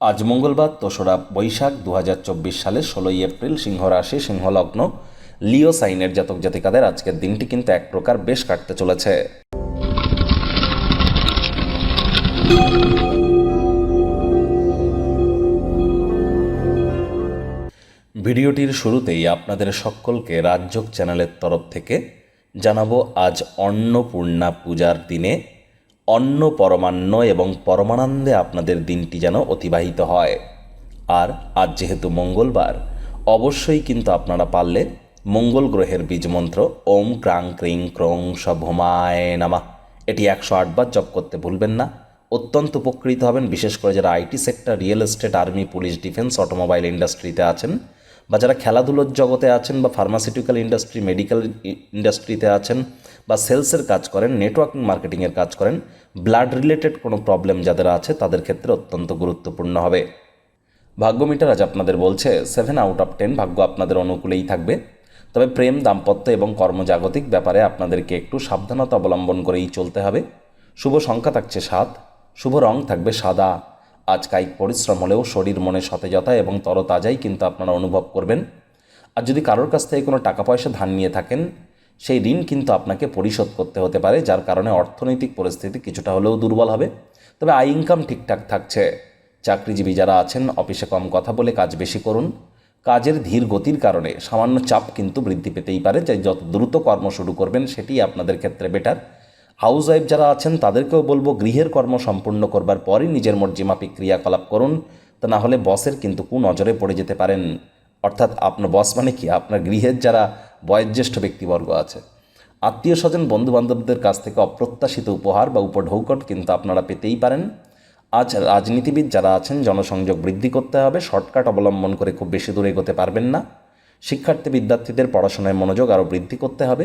আজ মঙ্গলবার, দোসরা বৈশাখ দু হাজার চব্বিশ সালের ষোলোই এপ্রিল, সিংহ রাশি সিংহলগ্ন লিও সাইনের জাতক জাতিকাদের আজকের দিনটি কিন্তু এক প্রকার বেশ কাটতে চলেছে। ভিডিওটির শুরুতেই আপনাদের সকলকে রাজযোগ চ্যানেলের তরফ থেকে জানাব, আজ অন্নপূর্ণা পূজার দিনে অন্ন পরমান্ন এবং পরমানন্দে আপনাদের দিনটি যেন অতিবাহিত হয়। আর আজ যেহেতু মঙ্গলবার, অবশ্যই কিন্তু আপনারা পারলে মঙ্গল গ্রহের বীজমন্ত্র ওম ক্রাং ক্রিং ক্রং সভমায় নামা। এটি একশো আটবার জপ করতে ভুলবেন না। অত্যন্ত উপকৃত হবেন, বিশেষ করে যারা IT sector, real estate, army, police, defence, automobile ইন্ডাস্ট্রিতে আছেন। বা যারা খেলাধুলোর জগতে আছেন বা ফার্মাসিউটিক্যাল ইন্ডাস্ট্রি মেডিকেল ইন্ডাস্ট্রিতে আছেন বা সেলসের কাজ করেন নেটওয়ার্কিং মার্কেটিংয়ের কাজ করেন ব্লাড রিলেটেড কোনো প্রবলেম যাদের আছে তাদের ক্ষেত্রে অত্যন্ত গুরুত্বপূর্ণ হবে। ভাগ্য মিটার আজ আপনাদের বলছে সেভেন আউট অফ টেন ভাগ্য আপনাদের অনুকূলেই থাকবে। তবে প্রেম, দাম্পত্য এবং কর্মজাগতিক ব্যাপারে আপনাদেরকে একটু সাবধানতা অবলম্বন করেই চলতে হবে। শুভ সংখ্যা থাকছে সাত, শুভ রং থাকবে সাদা। আজ কায়িক পরিশ্রম হলেও শরীর, মনে সতেজতা এবং তরতাজাই কিন্তু আপনারা অনুভব করবেন। আর যদি কারোর কাছ থেকে কোনো টাকা পয়সা ধার নিয়ে থাকেন, সেই ঋণ কিন্তু আপনাকে পরিশোধ করতে হতে পারে, যার কারণে অর্থনৈতিক পরিস্থিতি কিছুটা হলেও দুর্বল হবে। তবে আয় ইনকাম ঠিকঠাক থাকছে। চাকরিজীবী যারা আছেন, অফিসে কম কথা বলে কাজ বেশি করুন। কাজের ধীর গতির কারণে সামান্য চাপ কিন্তু বৃদ্ধি পেতেই পারে তাই যত দ্রুত কর্ম শুরু করবেন সেটি আপনাদের ক্ষেত্রে বেটার হাউস ওয়াইফ যারা আছেন, তাদেরকেও বলব গৃহের কর্ম সম্পূর্ণ করবার পরই নিজের মর্জিমাফিক ক্রিয়াকলাপ করুন, তা না হলে বসের কিন্তু কু নজরে পড়ে যেতে পারেন। অর্থাৎ আপনার বস মানে কি? আপনার গৃহের যারা বয়োজ্যেষ্ঠ ব্যক্তিবর্গ আছে। আত্মীয় স্বজন, বন্ধুবান্ধবদের কাছ থেকে অপ্রত্যাশিত উপহার বা উপঢৌকট কিন্তু আপনারা পেতেই পারেন। আজ রাজনীতিবিদ যারা আছেন, জনসংযোগ বৃদ্ধি করতে হবে, শর্টকাট অবলম্বন করে খুব বেশি দূরে এগোতে পারবেন না। শিক্ষার্থী, বিদ্যার্থীদের পড়াশোনায় মনোযোগ আরও বৃদ্ধি করতে হবে।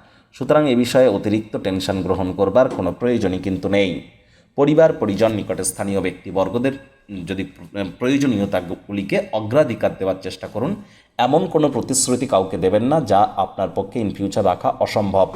সুতরাং এ বিষয়ে অতিরিক্ত টেনশন গ্রহণ করবার কোনো প্রয়োজনই কিন্তু নেই। পরিবার, পরিজন, নিকটে স্থানীয় ব্যক্তিবর্গদের যদি প্রয়োজনীয়তাগুলিকে অগ্রাধিকার দেওয়ার চেষ্টা করুন, এমন কোনো প্রতিশ্রুতি কাউকে দেবেন না যা আপনার পক্ষে ইন ফিউচার রাখা অসম্ভব।